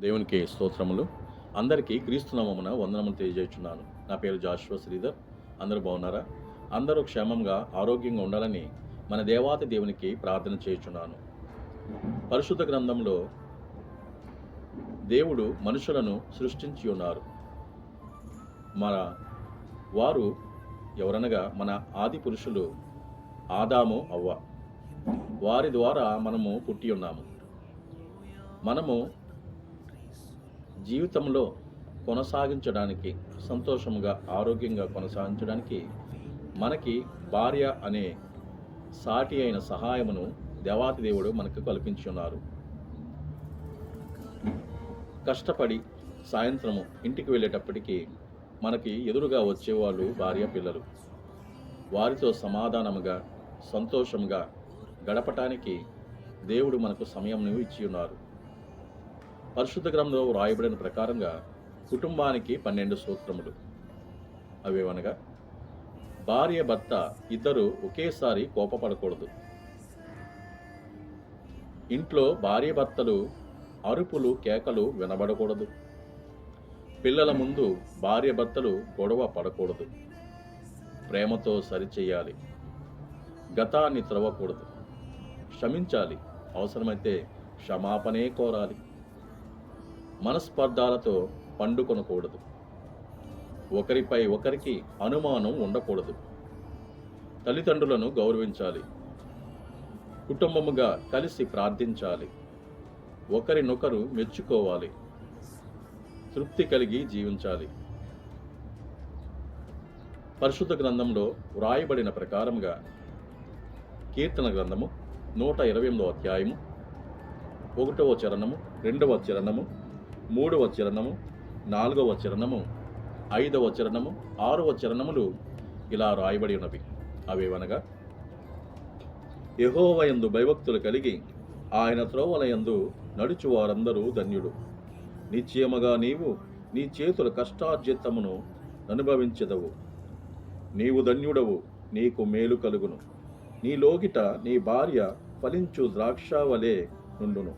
దేవునికి స్తోత్రములు. అందరికీ క్రీస్తునామమున వందనములు తెలియజేస్తున్నాను. నా పేరు జాషువ శ్రీధర్. అందరూ బాగున్నారా? అందరూ క్షేమంగా ఆరోగ్యంగా ఉండాలని మన దేవాతి దేవునికి ప్రార్థన చేయుచున్నాను. పరిశుద్ధ గ్రంథంలో దేవుడు మనుషులను సృష్టించి ఉన్నారు. మన వారు ఎవరనగా మన ఆది పురుషులు ఆదాము అవ్వ. వారి ద్వారా మనము పుట్టి ఉన్నాము. మనము జీవితంలో కొనసాగించడానికి సంతోషంగా ఆరోగ్యంగా కొనసాగించడానికి మనకి భార్య అనే సాటి అయిన సహాయమును దేవాతి దేవుడు మనకు కల్పించి ఉన్నారు. కష్టపడి సాయంత్రము ఇంటికి వెళ్ళేటప్పటికి మనకి ఎదురుగా వచ్చేవాళ్ళు భార్య పిల్లలు. వారితో సమాధానముగా సంతోషంగా గడపటానికి దేవుడు మనకు సమయంను ఇచ్చి ఉన్నారు. పరిశుద్ధ గ్రంథంలో వ్రాయబడిన ప్రకారంగా కుటుంబానికి పన్నెండు సూత్రములు అవేవనగా భార్య భర్త ఇద్దరు ఒకేసారి కోపపడకూడదు. ఇంట్లో భార్య భర్తలు అరుపులు కేకలు వినబడకూడదు. పిల్లల ముందు భార్య భర్తలు గొడవ పడకూడదు. ప్రేమతో సరిచేయాలి. గతాన్ని త్రవ్వకూడదు. క్షమించాలి. అవసరమైతే క్షమాపణే కోరాలి. మనస్పర్ధాలతో పండుకొనకూడదు. ఒకరిపై ఒకరికి అనుమానం ఉండకూడదు. తల్లిదండ్రులను గౌరవించాలి. కుటుంబముగా కలిసి ప్రార్థించాలి. ఒకరినొకరు మెచ్చుకోవాలి. తృప్తి కలిగి జీవించాలి. పరిశుద్ధ గ్రంథంలో వ్రాయబడిన ప్రకారంగా కీర్తన గ్రంథము నూట ఇరవై ఎనిమిదో అధ్యాయము ఒకటవ చరణము రెండవ చరణము మూడవ చరణము నాలుగవ చరణము ఐదవ చరణము ఆరవ చరణములు ఇలా రాయబడి ఉన్నవి. అవేవనగా యహోవయందు భయభక్తులు కలిగి ఆయన త్రోవలయందు నడుచు వారందరూ ధన్యుడు నిశ్చయముగా నీవు నీ చేతుల కష్టార్జితమును అనుభవించదవు. నీవు ధన్యుడవు నీకు మేలు కలుగును. నీలోగిట నీ భార్య ఫలించు ద్రాక్షావలే నుండును.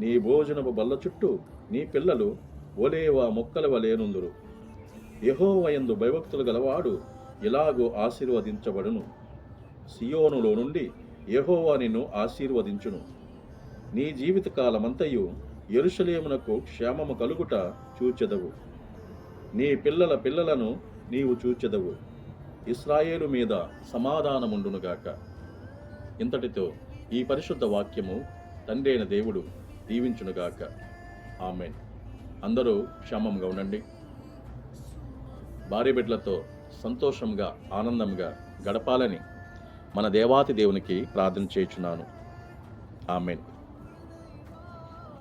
నీ భోజనపు బల్ల చుట్టూ నీ పిల్లలు ఒలేవా మొక్కల వలేనుందురు యహోవయందు భయభక్తులు గలవాడు ఇలాగూ ఆశీర్వదించబడును. సియోనులో నుండి యెహోవా నిన్ను ఆశీర్వదించును. నీ జీవితకాలమంతయు ఎరుషలేమునకు క్షేమము కలుగుట చూచెదవు. నీ పిల్లల పిల్లలను నీవు చూచెదవు. ఇస్రాయేలు మీద సమాధానముండునుగాక ఇంతటితో ఈ పరిశుద్ధ వాక్యము తండ్రైన దేవుడు దీవించునుగాక ఆమెన్. అందరూ క్షేమంగా ఉండండి. భార్య బిడ్డలతో సంతోషంగా ఆనందంగా గడపాలని మన దేవాతి దేవునికి ప్రార్థన చేయుచున్నాను. ఆమెన్.